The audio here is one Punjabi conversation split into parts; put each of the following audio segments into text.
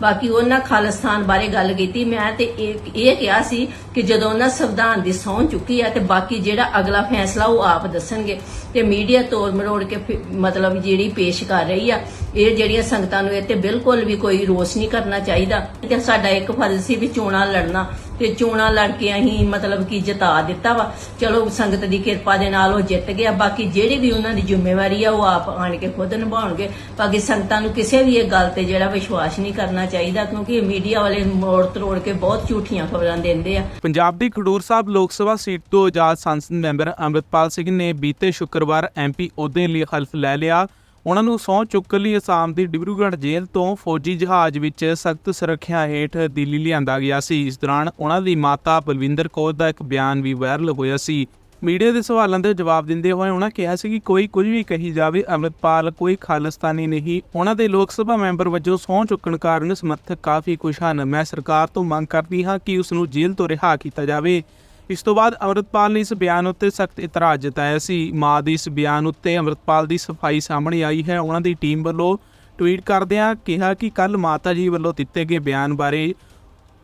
ਬਾਕੀ ਉਹਨਾਂ ਖਾਲਿਸਤਾਨ ਬਾਰੇ ਗੱਲ ਕੀਤੀ, ਮੈਂ ਤੇ ਇਹ ਇਹ ਕਿਹਾ ਸੀ ਕਿ ਜਦੋਂ ਉਹਨਾਂ ਸੰਵਿਧਾਨ ਦੀ ਸਹੁੰ ਚੁੱਕੀ ਹੈ ਤੇ ਬਾਕੀ ਜਿਹੜਾ ਅਗਲਾ ਫੈਸਲਾ ਉਹ ਆਪ ਦੱਸਣਗੇ। ਤੇ ਮੀਡੀਆ ਤੋੜ ਮਰੋੜ ਕੇ ਮਤਲਬ ਜਿਹੜੀ ਪੇਸ਼ ਕਰ ਰਹੀ ਆ, ਇਹ ਜਿਹੜੀਆਂ ਸੰਗਤਾਂ ਨੂੰ ਇਹ ਤੇ ਬਿਲਕੁਲ ਵੀ ਕੋਈ ਰੋਸ ਨਹੀਂ ਕਰਨਾ ਚਾਹੀਦਾ। ਤੇ ਸਾਡਾ ਇੱਕ ਫਰਜ਼ ਸੀ ਵੀ ਚੋਣਾਂ ਲੜਨਾ। ਤੇ ਚੋਣਾਂ ਲੜ ਕੇ ਅਸੀਂ ਮਤਲਬ ਕਿ ਜਿਤਾ ਦਿੱਤਾ ਵਾ। ਚਲੋ, ਸੰਗਤ ਦੀ ਕਿਰਪਾ ਦੇ ਨਾਲ ਉਹ ਜਿੱਤ ਗਿਆ। ਬਾਕੀ ਜਿਹੜੀ ਵੀ ਉਹਨਾਂ ਦੀ ਜ਼ਿੰਮੇਵਾਰੀ ਆ, ਉਹ ਆਪ ਆਣ ਕੇ ਖੁਦ ਨਿਭਾਉਣਗੇ। ਬਾਕੀ ਸੰਗਤਾਂ ਨੂੰ ਕਿਸੇ ਵੀ ਇਹ ਗੱਲ ਤੇ ਜਿਹੜਾ ਵਿਸ਼ਵਾਸ ਨਹੀਂ ਕਰਨਾ ਚਾਹੀਦਾ, ਕਿਉਂਕਿ ਮੀਡੀਆ ਵਾਲੇ ਮੋੜ ਤਰੋੜ ਕੇ ਬਹੁਤ ਝੂਠੀਆਂ ਖਬਰਾਂ ਦਿੰਦੇ ਆ। ਪੰਜਾਬ ਦੀ ਖਡੂਰ ਸਾਹਿਬ ਲੋਕ ਸਭਾ ਸੀਟ ਤੋਂ ਆਜ਼ਾਦ ਸੰਸਦ ਮੈਂਬਰ ਅੰਮ੍ਰਿਤਪਾਲ ਸਿੰਘ ਨੇ ਬੀਤੇ ਸ਼ੁੱਕਰਵਾਰ ਐਮਪੀ ਅਹੁਦੇ ਲਈ ਹਲਫ ਲੈ ਲਿਆ। ਉਹਨਾਂ ਨੂੰ ਸਹੁੰ ਚੁੱਕਣ ਲਈ ਅਸਾਮ ਦੀ ਡਿਬਰੂਗੜ੍ਹ ਜੇਲ੍ਹ ਤੋਂ ਫੌਜੀ ਜਹਾਜ਼ ਵਿੱਚ ਸਖਤ ਸੁਰੱਖਿਆ ਹੇਠ ਦਿੱਲੀ ਲਿਆਂਦਾ ਗਿਆ ਸੀ। ਇਸ ਦੌਰਾਨ ਉਹਨਾਂ ਦੀ ਮਾਤਾ ਬਲਵਿੰਦਰ ਕੌਰ ਦਾ ਇੱਕ ਬਿਆਨ ਵੀ ਵਾਇਰਲ ਹੋਇਆ ਸੀ। ਮੀਡੀਆ ਦੇ ਸਵਾਲਾਂ ਦੇ ਜਵਾਬ ਦਿੰਦੇ ਹੋਏ ਉਹਨਾਂ ਕਿਹਾ ਸੀ ਕਿ ਕੋਈ ਕੁਝ ਵੀ ਕਹੀ ਜਾਵੇ, ਅੰਮ੍ਰਿਤਪਾਲ ਕੋਈ ਖਾਲਿਸਤਾਨੀ ਨਹੀਂ। ਉਹਨਾਂ ਦੇ ਲੋਕ ਸਭਾ ਮੈਂਬਰ ਵਜੋਂ ਸਹੁੰ ਚੁੱਕਣ ਕਾਰਨ ਸਮਰਥਕ ਕਾਫੀ ਖੁਸ਼ ਹਨ। ਮੈਂ ਸਰਕਾਰ ਤੋਂ ਮੰਗ ਕਰਦੀ ਹਾਂ ਕਿ ਉਸ ਨੂੰ ਜੇਲ੍ਹ ਤੋਂ ਰਿਹਾ ਕੀਤਾ ਜਾਵੇ। ਇਸ ਤੋਂ ਬਾਅਦ ਅੰਮ੍ਰਿਤਪਾਲ ਨੇ ਇਸ ਬਿਆਨ ਉੱਤੇ ਸਖਤ ਇਤਰਾਜ਼ ਜਤਾਇਆ ਸੀ। ਮਾਂ ਦੀ ਇਸ ਬਿਆਨ ਉੱਤੇ ਅੰਮ੍ਰਿਤਪਾਲ ਦੀ ਸਫ਼ਾਈ ਸਾਹਮਣੇ ਆਈ ਹੈ। ਉਹਨਾਂ ਦੀ ਟੀਮ ਵੱਲੋਂ ਟਵੀਟ ਕਰਦਿਆਂ ਕਿਹਾ ਕਿ ਕੱਲ ਮਾਤਾ ਜੀ ਵੱਲੋਂ ਦਿੱਤੇ ਗਏ ਬਿਆਨ ਬਾਰੇ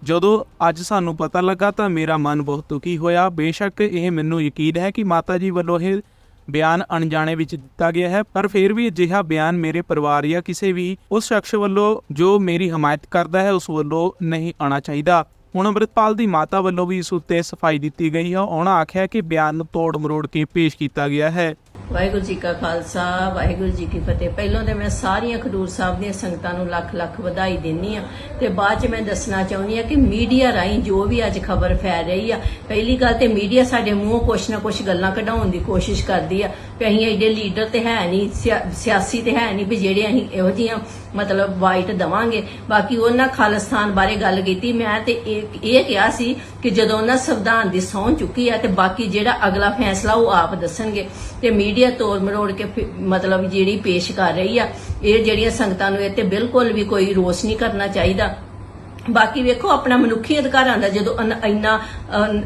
ਜਦੋਂ ਅੱਜ ਸਾਨੂੰ ਪਤਾ ਲੱਗਾ ਤਾਂ ਮੇਰਾ ਮਨ ਬਹੁਤ ਦੁਖੀ ਹੋਇਆ। ਬੇਸ਼ੱਕ ਇਹ ਮੈਨੂੰ ਯਕੀਨ ਹੈ ਕਿ ਮਾਤਾ ਜੀ ਵੱਲੋਂ ਇਹ ਬਿਆਨ ਅਣਜਾਣੇ ਵਿੱਚ ਦਿੱਤਾ ਗਿਆ ਹੈ, ਪਰ ਫਿਰ ਵੀ ਅਜਿਹਾ ਬਿਆਨ ਮੇਰੇ ਪਰਿਵਾਰ ਜਾਂ ਕਿਸੇ ਵੀ ਉਸ ਸ਼ਖਸ ਵੱਲੋਂ ਜੋ ਮੇਰੀ ਹਮਾਇਤ ਕਰਦਾ ਹੈ ਉਸ ਵੱਲੋਂ ਨਹੀਂ ਆਉਣਾ ਚਾਹੀਦਾ। ਹੁਣ ਅੰਮ੍ਰਿਤਪਾਲ ਦੀ ਮਾਤਾ ਵੱਲੋਂ ਵੀ ਇਸ ਉੱਤੇ ਸਫ਼ਾਈ ਦਿੱਤੀ ਗਈ ਹੈ ਉਹਨਾਂ ਆਖਿਆ ਕਿ ਬਿਆਨ ਨੂੰ ਤੋੜ ਮਰੋੜ ਕੇ ਪੇਸ਼ ਕੀਤਾ ਗਿਆ ਹੈ। ਵਾਹਿਗੁਰੂ ਜੀ ਕਾ ਖਾਲਸਾ, ਵਾਹਿਗੁਰੂ ਜੀ ਕੀ ਫਤਿਹ। ਪਹਿਲਾਂ ਤੇ ਮੈਂ ਸਾਰੀਆਂ ਖਡੂਰ ਸਾਹਿਬ ਦੀਆਂ ਸੰਗਤਾਂ ਨੂੰ ਲੱਖ ਲੱਖ ਵਧਾਈ ਦਿੰਨੀ ਆ ਤੇ ਬਾਅਦ ਚ ਮੈਂ ਦੱਸਣਾ ਚਾਹੁੰਦੀ ਆ ਕਿ ਮੀਡੀਆ ਰਾਹੀਂ ਜੋ ਵੀ ਅੱਜ ਖਬਰ ਫੈਲ ਰਹੀ ਆ, ਪਹਿਲੀ ਗੱਲ ਤੇ ਮੀਡੀਆ ਸਾਡੇ ਮੂੰਹੋਂ ਕੁਛ ਨਾ ਕੁਛ ਗੱਲਾਂ ਕਢਾਉਣ ਦੀ ਕੋਸ਼ਿਸ਼ ਕਰਦੀ ਆ। ਕਿ ਅਸੀਂ ਐਡੇ ਲੀਡਰ ਤੇ ਹੈ ਨਹੀਂ ਸਿਆਸੀ ਤੇ ਹੈ ਨਹੀਂ ਵੀ ਜਿਹੜੇ ਅਸੀਂ ਇਹੋ ਜੀਆਂ ਮਤਲਬ ਵਾਈਟ ਦਵਾਂਗੇ। ਬਾਕੀ ਉਹਨਾਂ ਖਾਲਿਸਤਾਨ ਬਾਰੇ ਗੱਲ ਕੀਤੀ, ਮੈਂ ਤੇ ਇਹ ਕਿਹਾ ਸੀ ਕਿ ਜਦੋਂ ਉਹਨਾਂ ਸੰਵਿਧਾਨ ਦੀ ਸਹੁੰ ਚੁੱਕੀ ਆ ਤੇ ਬਾਕੀ ਜਿਹੜਾ ਅਗਲਾ ਫੈਸਲਾ ਉਹ ਆਪ ਦੱਸਣਗੇ। ਤੇ ਮੀਡੀਆ ਤੋੜ ਮਰੋੜ ਕੇ ਮਤਲਬ ਜਿਹੜੀ ਪੇਸ਼ ਕਰ ਰਹੀ ਆ, ਇਹ ਜਿਹੜੀਆਂ ਸੰਗਤਾਂ ਨੂੰ ਇਹ ਤੇ ਬਿਲਕੁਲ ਵੀ ਕੋਈ ਰੋਸ ਨਹੀਂ ਕਰਨਾ ਚਾਹੀਦਾ। ਬਾਕੀ ਵੇਖੋ, ਆਪਣਾ ਮਨੁੱਖੀ ਅਧਿਕਾਰਾਂ ਦਾ ਜਦੋਂ ਇੰਨਾ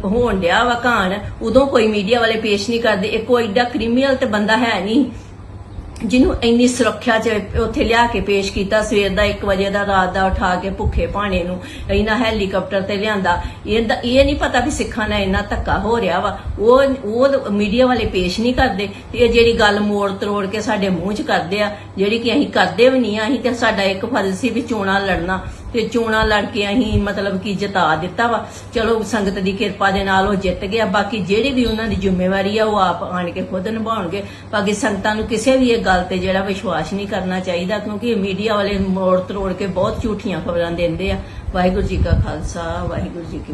ਹੋਣ ਡਿਆ ਵਾ ਘਾਣ, ਉਦੋਂ ਕੋਈ ਮੀਡੀਆ ਵਾਲੇ ਪੇਸ਼ ਨਹੀਂ ਕਰਦੇ। ਇਹ ਕੋਈ ਏਡਾ ਕ੍ਰਿਮੀਨਲ ਤੇ ਬੰਦਾ ਹੈ ਨਹੀਂ, ਜਿਹਨੂੰ ਇੰਨੀ ਸੁਰੱਖਿਆ ਚ ਉੱਥੇ ਲਿਆ ਕੇ ਪੇਸ਼ ਕੀਤਾ, ਸਵੇਰ ਦਾ 1 ਵਜੇ ਦਾ, ਰਾਤ ਦਾ ਉਠਾ ਕੇ ਭੁੱਖੇ ਭਾਣੇ ਨੂੰ ਇਹਨਾਂ ਹੈਲੀਕਾਪਟਰ ਤੇ ਲਿਆਂਦਾ। ਇਹਦਾ ਇਹ ਨਹੀਂ ਪਤਾ ਵੀ ਸਿੱਖਾਂ ਨਾਲ ਇੰਨਾ ਧੱਕਾ ਹੋ ਰਿਹਾ ਵਾ। ਉਹ ਉਹ ਮੀਡੀਆ ਵਾਲੇ ਪੇਸ਼ ਨਹੀਂ ਕਰਦੇ। ਤੇ ਇਹ ਜਿਹੜੀ ਗੱਲ ਮੋੜ ਤਰੋੜ ਕੇ ਸਾਡੇ ਮੂੰਹ 'ਚ ਕਰਦੇ ਆ, ਜਿਹੜੀ ਕਿ ਅਸੀਂ ਕਰਦੇ ਵੀ ਨਹੀਂ ਆ, ਅਸੀਂ ਤੇ ਸਾਡਾ ਇੱਕ ਫਰਜ਼ ਸੀ ਵੀ ਚੋਣਾਂ ਲੜਨਾ। ਤੇ ਚੋਣਾਂ ਲੜ ਕੇ ਅਸੀਂ ਮਤਲਬ ਕਿ ਜਿਤਾ ਦਿੱਤਾ ਵਾ। ਚਲੋ, ਸੰਗਤ ਦੀ ਕਿਰਪਾ ਦੇ ਨਾਲ ਉਹ ਜਿੱਤ ਗਿਆ। ਬਾਕੀ ਜਿਹੜੀ ਵੀ ਉਹਨਾਂ ਦੀ ਜ਼ਿੰਮੇਵਾਰੀ ਆ, ਉਹ ਆਪ ਆਣ ਕੇ ਖੁਦ ਨਿਭਾਉਣਗੇ। ਬਾਕੀ ਸੰਗਤਾਂ ਨੂੰ ਕਿਸੇ ਵੀ ਇਹ ਗੱਲ ਤੇ ਜਿਹੜਾ ਵਿਸ਼ਵਾਸ ਨਹੀਂ ਕਰਨਾ ਚਾਹੀਦਾ, ਕਿਉਂਕਿ ਮੀਡੀਆ ਵਾਲੇ ਮੋੜ ਤਰੋੜ ਕੇ ਬਹੁਤ ਝੂਠੀਆਂ ਖਬਰਾਂ ਦਿੰਦੇ ਆ। ਵਾਹਿਗੁਰੂ ਜੀ ਕਾ ਖਾਲਸਾ, ਵਾਹਿਗੁਰੂ ਜੀ ਕੀ